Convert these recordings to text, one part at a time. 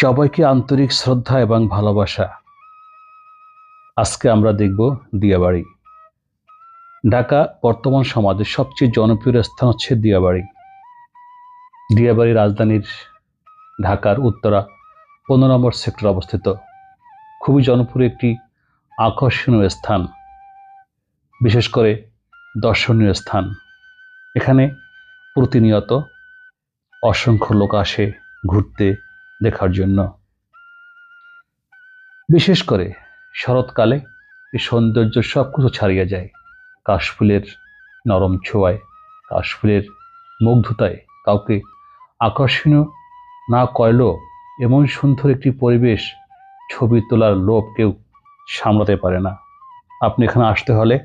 সবাইকে আন্তরিক শ্রদ্ধা এবং ভালোবাসা। আজকে আমরা দেখব দিয়াবাড়ি। ঢাকা বর্তমান সমাজের সবচেয়ে জনপ্রিয় স্থান হচ্ছে দিয়াবাড়ি। দিয়াবাড়ি রাজধানীর ঢাকার উত্তরা পনেরো নম্বর সেক্টর অবস্থিত। খুবই জনপ্রিয় একটি আকর্ষণীয় স্থান। বিশেষ করে দর্শনীয় স্থান। এখানে প্রতিনিয়ত অসংখ্য লোক আসে ঘুরতে দেখার জন্য। বিশেষ করে শরৎকালে এই সৌন্দর্য সব কিছু ছাড়িয়ে যায়। কাশফুলের নরম ছোঁয়ায়, কাশফুলের মুগ্ধতায় কাউকে আকর্ষণীয় না করলেও এমন সুন্দর একটি পরিবেশ ছবি তোলার লোভ কেউ সামলাতে পারে না। আপনি এখানে আসতে হলে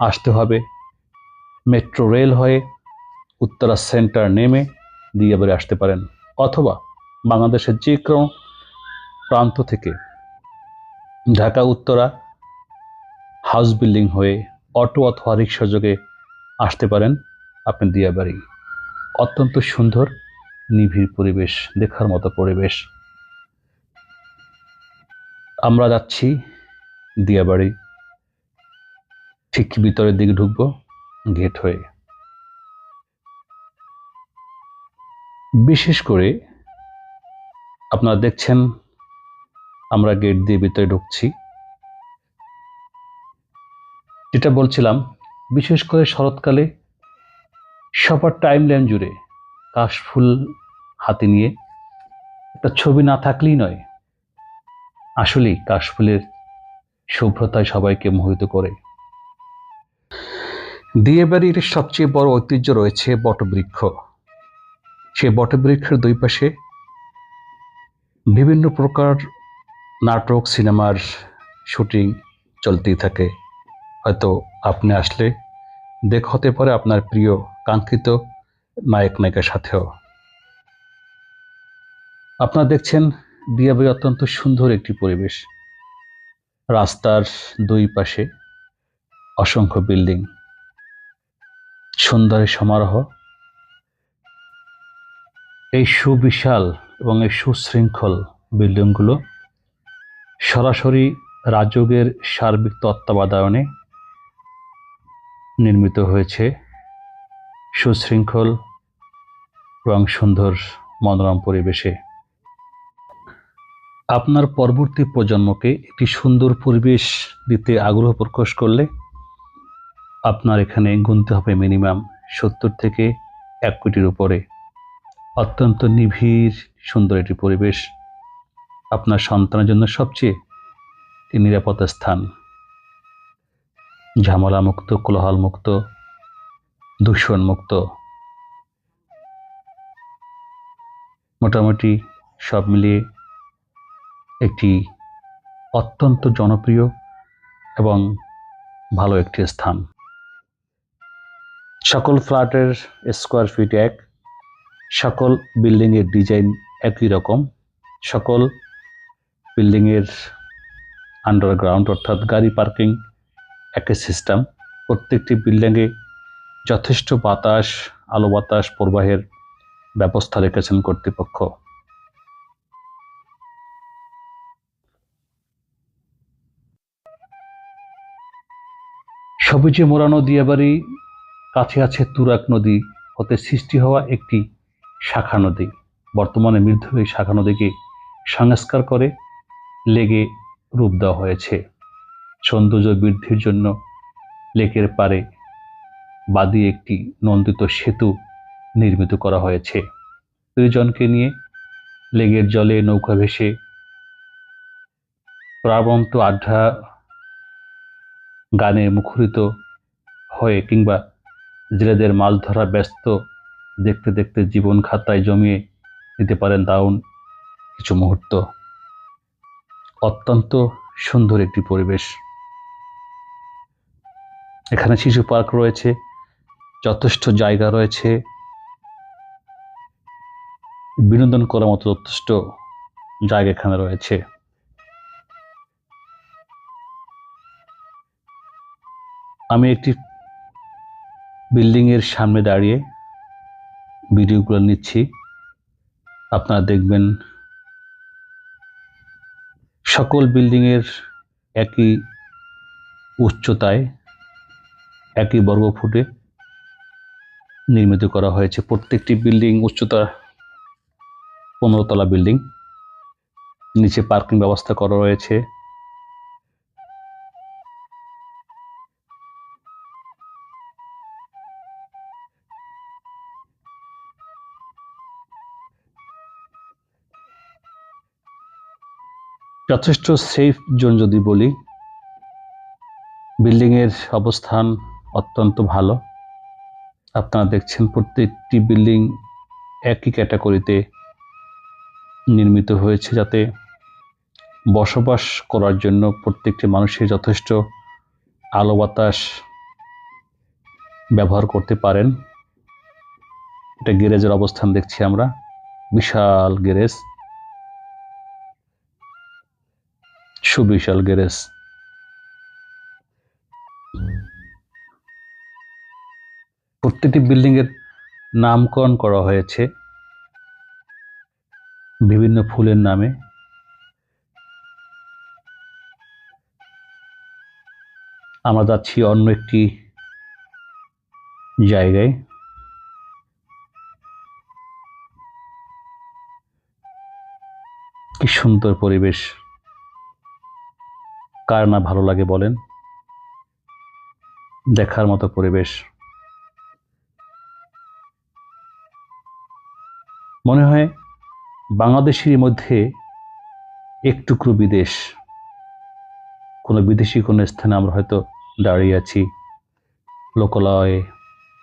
আসতে হবে মেট্রো রেল হয়ে উত্তরা সেন্টার নেমে দিয়ে আসতে পারেন। অথবা বাংলাদেশের যে কোনো প্রান্ত থেকে ঢাকা উত্তরা হাউস বিল্ডিং হয়ে অটো অথবা রিক্সা যোগে আসতে পারেন আপনি দিয়াবাড়ি অত্যন্ত সুন্দর, নিবিড় পরিবেশ, দেখার মতো পরিবেশ। আমরা যাচ্ছি দিয়াবাড়ি ঠিক ভিতরের দিকে ঢুকবো গেট হয়ে। বিশেষ করে আপনারা দেখছেন, আমরা গেট দিয়ে ভিতরে ঢুকছি। যেটা বলছিলাম, বিশেষ করে শরৎকালে সবার টাইম লাইন জুড়ে কাশফুল হাতে নিয়ে একটা ছবি না থাকলেই নয়, আসলেই কাশফুলের শুভ্রতায় সবাইকে মোহিত করে। দিয়েবাড়ির সবচেয়ে বড় ঐতিহ্য রয়েছে বটবৃক্ষ। সেই বটবৃক্ষের দুই পাশে বিভিন্ন প্রকার নাটক, সিনেমার শুটিং চলতেই থাকে। হয়তো আপনি আসলে দেখ হতে পারে আপনার প্রিয় কাঙ্ক্ষিত নায়ক নায়িকার সাথেও। আপনারা দেখছেন দিয়াবাড়ি অত্যন্ত সুন্দর একটি পরিবেশ। রাস্তার দুই পাশে অসংখ্য বিল্ডিং। সুন্দরের সমারোহ। এই সুবিশাল এবং এই সুশৃঙ্খল বিল্ডিংগুলো সরাসরি রাজযোগের সার্বিক তত্ত্বাবধানে নির্মিত হয়েছে। সুশৃঙ্খল এবং সুন্দর মনোরম পরিবেশে। আপনার পরবর্তী প্রজন্মকে একটি সুন্দর পরিবেশ দিতে আগ্রহ প্রকাশ করলে আপনার এখানে গুনতে হবে মিনিমাম সত্তর থেকে এক কোটির উপরে। অত্যন্ত নিবিড়, সুন্দর একটি পরিবেশ আপনার সন্তানের জন্য সবচেয়ে নিরাপদ স্থান। ঝামেলা মুক্ত কোলাহল মুক্ত দূষণ মুক্ত মোটামুটি সব মিলিয়ে একটি অত্যন্ত জনপ্রিয় এবং ভালো একটি স্থান। সকল ফ্ল্যাটের স্কোয়ার ফিট এক। সকল বিল্ডিংয়ের ডিজাইন একই রকম। সকল বিল্ডিংয়ের আন্ডারগ্রাউন্ড অর্থাৎ গাড়ি পার্কিং একই সিস্টেম প্রত্যেকটি বিল্ডিংয়ে যথেষ্ট বাতাস, আলো বাতাস প্রবাহের ব্যবস্থা রেখেছেন কর্তৃপক্ষ। সবুজে মোড়ানো দিয়াবাড়ি কাছে আছে তুরাক নদী। হতে সৃষ্টি হওয়া একটি শাখা নদী। বর্তমানে মৃদ্ধ এই শাখা নদীকে সংস্কার করে লেগে রূপ দেওয়া হয়েছে। সৌন্দর্য বৃদ্ধির জন্য লেকের পারে বাদি একটি নন্দিত সেতু নির্মিত করা হয়েছে। দুইজনকে নিয়ে লেগের জলে নৌকা ভেসে প্রাবন্ত আড্ডা গানে মুখরিত হয়ে কিংবা জেলেদের মাছ ধরা ব্যস্ত দেখতে দেখতে জীবন খাতায় জমিয়ে নিতে পারেন দারুণ কিছু মুহূর্ত। অত্যন্ত সুন্দর একটি পরিবেশ। এখানে শিশু পার্ক রয়েছে, যথেষ্ট জায়গা রয়েছে। বিনোদন করার মতো যথেষ্ট জায়গা এখানে রয়েছে। আমি একটি বিল্ডিংয়ের সামনে দাঁড়িয়ে ভিডিওগুলো নিচ্ছি। আপনারা দেখবেন সকল বিল্ডিংয়ের একই উচ্চতায়, একই বর্গ ফুটে নির্মিত করা হয়েছে। প্রত্যেকটি বিল্ডিং উচ্চতা পনেরো তলা বিল্ডিং নিচে পার্কিং ব্যবস্থা করা রয়েছে। যথেষ্ট সেফ জোন যদি বলি, বিল্ডিংয়ের অবস্থান অত্যন্ত ভালো। আপনারা দেখছেন প্রত্যেকটি বিল্ডিং একই ক্যাটাগরিতে নির্মিত হয়েছে যাতে বসবাস করার জন্য প্রত্যেকটি মানুষের যথেষ্ট আলো বাতাস ব্যবহার করতে পারেন। এটা গ্যারেজের অবস্থান দেখছি আমরা, বিশাল গ্যারেজ। সুবিশাল গ্যারেজ। প্রত্যেকটি বিল্ডিং এর নামকরণ করা হয়েছে। বিভিন্ন ফুলের নামে। আমরা যাচ্ছি অন্য একটি জায়গায়। কি সুন্দর পরিবেশ। কার না ভালো লাগে বলেন? দেখার মতো পরিবেশ। মনে হয় বাংলাদেশের মধ্যে একটুকরো বিদেশ। কোনো বিদেশি কোনো স্থানে আমরা হয়তো দাঁড়িয়ে আছি। লোকালয়,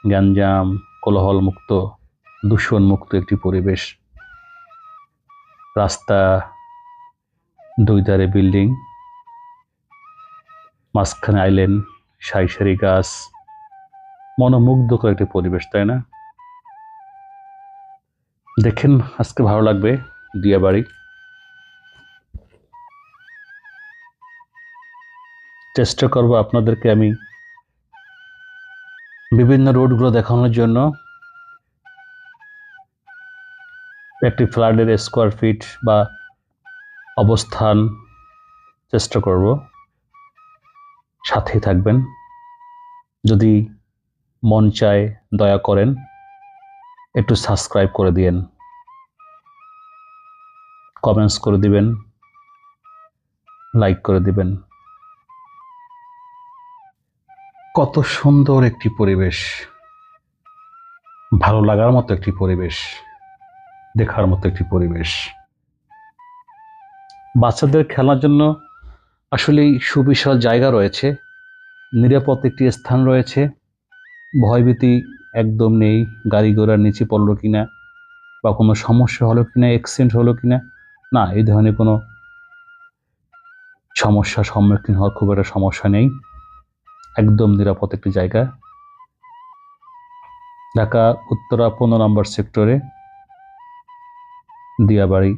গ্যাঞ্জাম কোলাহল মুক্ত দূষণ মুক্ত একটি পরিবেশ। রাস্তা, দুই ধারে বিল্ডিং। মাঝখানে আইল্যান্ড সারি সারি গাছ। মনোমুগ্ধকর একটি পরিবেশ, তাই না? দেখেন, আজকে ভালো লাগবে দিয়াবাড়ি চেষ্টা করব আপনাদেরকে আমি বিভিন্ন রোডগুলো দেখানোর জন্য। একটি ফ্ল্যাটের স্কোয়ার ফিট বা অবস্থান চেষ্টা করব। সাথেই থাকবেন। যদি মন চায় দয়া করেন, একটু সাবস্ক্রাইব করে দিয়েন। কমেন্টস করে দিবেন লাইক করে দিবেন। কত সুন্দর একটি পরিবেশ। ভালো লাগার মতো একটি পরিবেশ। দেখার মতো একটি পরিবেশ। বাচ্চাদের খেলার জন্য আসলেই সুবিশাল জায়গা রয়েছে, নিরাপদ একটি স্থান রয়েছে, ভয়ভীতি একদম নেই, গাড়ি ঘোড়ার নিচে পড়ল কিনা, বা কোনো সমস্যা হলো কিনা অ্যাক্সিডেন্ট হলো কিনা, না, এই ধরনের কোনো সমস্যার সম্মুখীন হওয়ার খুব একটা সমস্যা নেই, একদম নিরাপদ একটি জায়গা। ঢাকা, উত্তরা, পনেরো নম্বর সেক্টরে, দিয়াবাড়ি।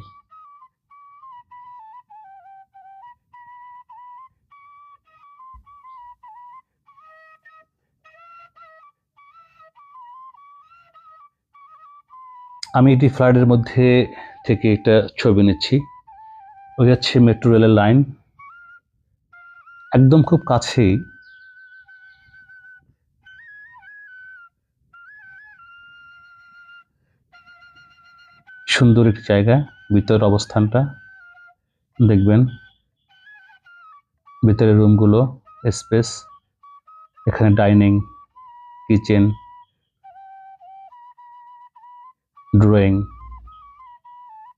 আমি এটি ফ্লাইটের মধ্যে থেকে একটা ছবি নিচ্ছি ওই যাচ্ছে মেট্রো রেলের লাইন। একদম খুব কাছেই। সুন্দর একটি জায়গা, ভিতরের অবস্থানটা। দেখবেন, ভিতরের রুমগুলো, স্পেস, এখানে ডাইনিং, কিচেন। ড্রয়িং।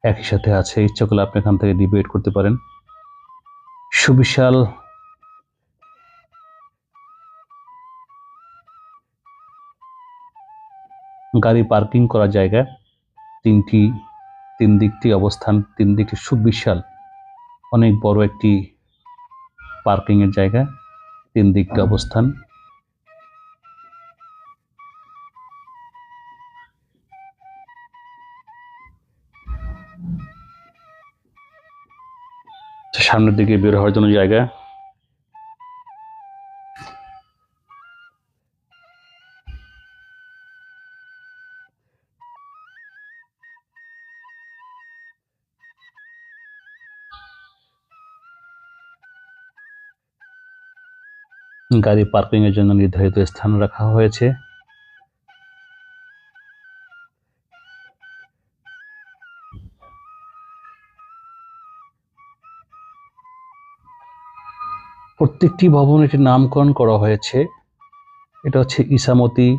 একই সাথে আছে ইচ্ছা করলে আপনি এখান থেকে ডিবেট করতে পারেন। সুবিশাল গাড়ি পার্কিং করার জায়গা। তিনটি, তিন দিকটি অবস্থান, তিন দিকটি সুবিশাল। অনেক বড় একটি পার্কিংয়ের জায়গা। তিন দিকটি অবস্থান। সামনের দিকে বের হওয়ার জন্য জায়গা। গাড়ি পার্কিংয়ের জন্য নির্ধারিত স্থান রাখা হয়েছে। প্রত্যেকটি ভবন এটি নামকরণ করা হয়েছে। এটা হচ্ছে ইসামতি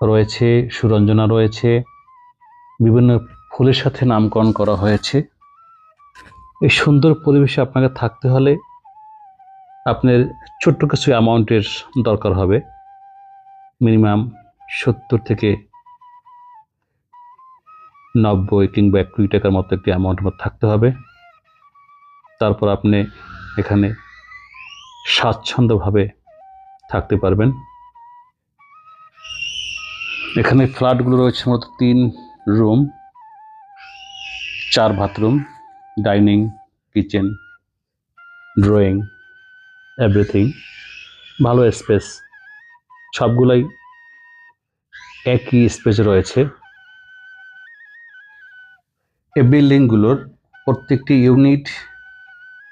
রয়েছে, সুরঞ্জনা রয়েছে, বিভিন্ন ফুলের সাথে নামকরণ করা হয়েছে। এই সুন্দর পরিবেশে আপনাকে থাকতে হলে আপনার ছোট্ট কিছু অ্যামাউন্টের দরকার হবে। মিনিমাম সত্তর থেকে নব্বই কিংবা এক কোটি টাকার মতো একটি অ্যামাউন্ট থাকতে হবে। তারপর আপনি এখানে স্বাচ্ছন্দ্যভাবে থাকতে পারবেন। এখানে ফ্ল্যাটগুলো রয়েছে মূলত তিন রুম, চার bathroom, dining, kitchen, drawing, everything, ভালো স্পেস। সবগুলাই একই স্পেস রয়েছে। এই বিল্ডিংগুলোর প্রত্যেকটি ইউনিট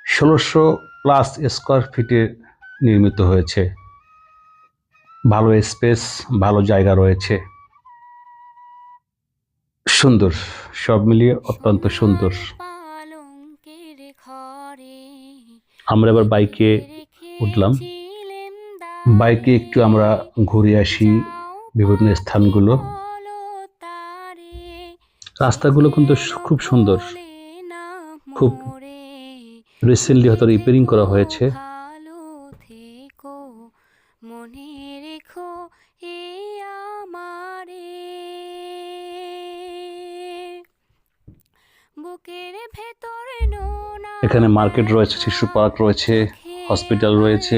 ষোলোশো প্লাস স্কোয়ার ফিটে নির্মিত হয়েছে। ভালো স্পেস ভালো জায়গা রয়েছে। সুন্দর সব মিলিয়ে অত্যন্ত সুন্দর। আমরা এবার বাইকে উঠলাম। বাইকে একটু আমরা ঘুরে আসি বিভিন্ন স্থানগুলো। রাস্তাগুলো কিন্তু খুব সুন্দর। খুব রিসেন্টলি হয়তো রিপেয়ারিং করা হয়েছে। মনে রেখো এ আমারে। বুকের ভেতরে এখানে মার্কেট রয়েছে শিশু পার্ক রয়েছে হসপিটাল রয়েছে।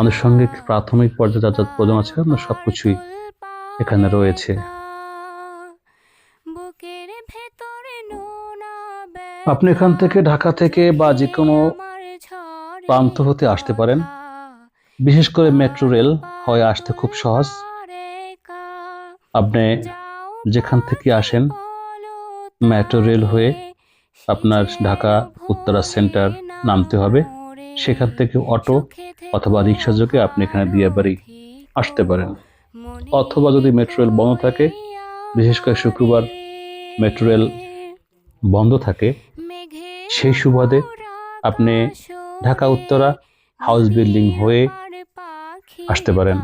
আনুষঙ্গিক প্রাথমিক পর্যায়ে যা যা প্রয়োজন আছে সব কিছুই এখানে রয়েছে। আপনি এখান থেকে ঢাকা থেকে বা যে কোনো প্রান্ত হতে আসতে পারেন। বিশেষ করে মেট্রো রেল হয়ে আসতে খুব সহজ। আপনি যেখান থেকে আসেন, মেট্রো রেল হয়ে আপনার ঢাকা উত্তরা সেন্টার নামতে হবে। সেখান থেকে অটো অথবা রিক্সা যোগে আপনি এখানে দিয়াবাড়ি আসতে পারেন। অথবা যদি মেট্রো রেল বন্ধ থাকে, বিশেষ করে শুক্রবার মেট্রো রেল বন্ধ থাকে, সেই সুবাদে আপনি ঢাকা, উত্তরা হাউস বিল্ডিং হয়ে আসতে পারেন।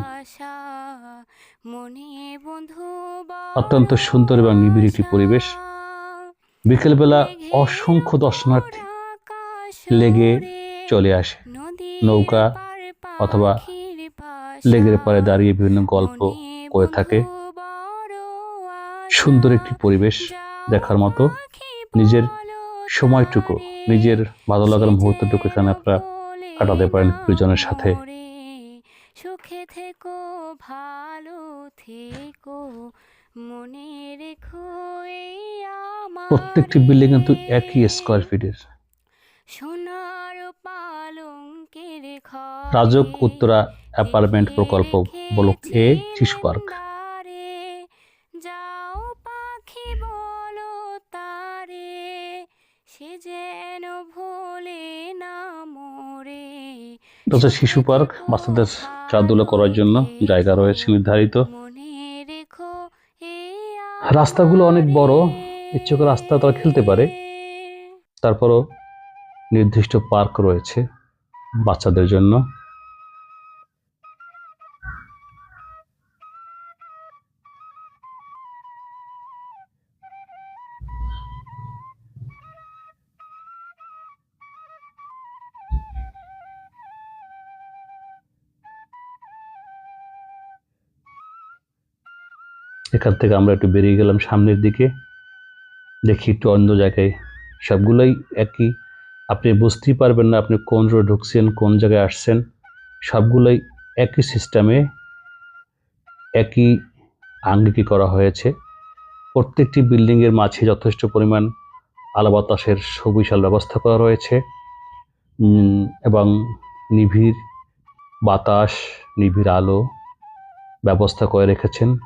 অত্যন্ত সুন্দর এবং নিবিড় একটি পরিবেশ। বিকেলবেলা অসংখ্য দর্শনার্থী লেগে চলে আসে। নৌকা অথবা লেগের পরে দাঁড়িয়ে বিভিন্ন গল্প করে থাকে। সুন্দর একটি পরিবেশ দেখার মতো। নিজের সময়টুকু নিজের ভালো লাগার মুহূর্তটুকু এখানে আপনারা কাটাতে পারেন প্রিয়জনের সাথে। সুখে থেকো ভালো থেকো মনে রেখো প্রত্যেকটি বিল্ডিং কিন্তু একই স্কোয়ার ফিটের সোনার পালঙ্কের রাজক উত্তরা অ্যাপার্টমেন্ট প্রকল্প ব্লক এ শিশু পার্ক হচ্ছে শিশু পার্ক। বাচ্চাদের খেলাধুলা করার জন্য জায়গা রয়েছে নির্ধারিত। রাস্তাগুলো অনেক বড়। ইচ্ছুক রাস্তা তারা খেলতে পারে। তারপরও নির্দিষ্ট পার্ক রয়েছে বাচ্চাদের জন্য। এখান থেকে আমরা একটু বেরিয়ে গেলাম সামনের দিকে। দেখি একটু অন্য জায়গায়। সবগুলোই একই। আপনি বুঝতেই পারবেন না আপনি কোন রোড ঢুকছেন, কোন জায়গায় আসছেন। সবগুলোই একই সিস্টেমে একই আঙ্গিকে করা হয়েছে। প্রত্যেকটি বিল্ডিংয়ের মাঝে যথেষ্ট পরিমাণ আলো বাতাসের সুবিশাল ব্যবস্থা করা রয়েছে। এবং নিবিড় বাতাস, নিবিড় আলো ব্যবস্থা করে রেখেছেন।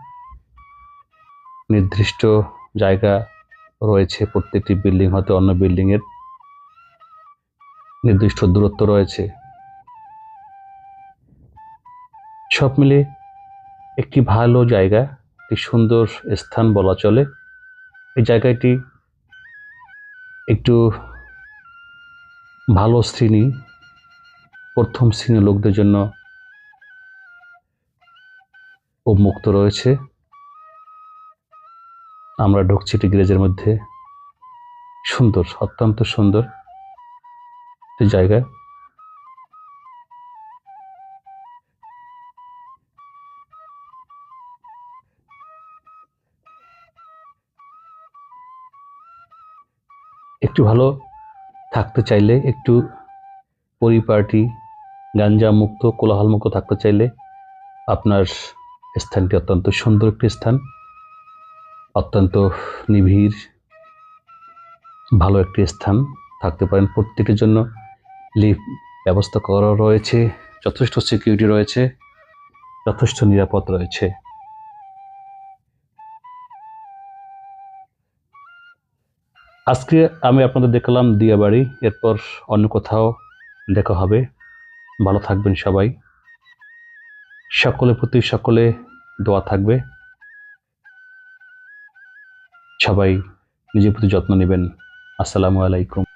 নির্দিষ্ট জায়গা রয়েছে, প্রত্যেকটি বিল্ডিং হতে অন্য বিল্ডিংয়ের নির্দিষ্ট দূরত্ব রয়েছে। সব মিলে একটি ভালো জায়গা, একটি সুন্দর স্থান বলা চলে। এই জায়গাটি একটু ভালো শ্রেণি, প্রথম শ্রেণির লোকদের জন্য উন্মুক্ত রয়েছে। আমরা ঢুকছি একটি গ্যারেজের মধ্যে। সুন্দর, অত্যন্ত সুন্দর জায়গা। একটু ভালো থাকতে চাইলে, একটু পরিপাটি গাঞ্জা মুক্ত কোলাহল মুক্ত থাকতে চাইলে আপনার স্থানটি অত্যন্ত সুন্দর একটি স্থান। অত্যন্ত নিবিড়, ভালো একটি স্থান থাকতে পারেন। প্রত্যেকের জন্য লিফট ব্যবস্থা করা রয়েছে, যথেষ্ট সিকিউরিটি রয়েছে, যথেষ্ট নিরাপদ রয়েছে। আজকে আমি আপনাদের দেখলাম দিয়াবাড়ি, এরপর অন্য কোথাও দেখা হবে। ভালো থাকবেন সবাই। সকলের প্রতি সকলে দোয়া থাকবে। সবাই নিজের প্রতি যত্ন নেবেন। আসসালামু আলাইকুম।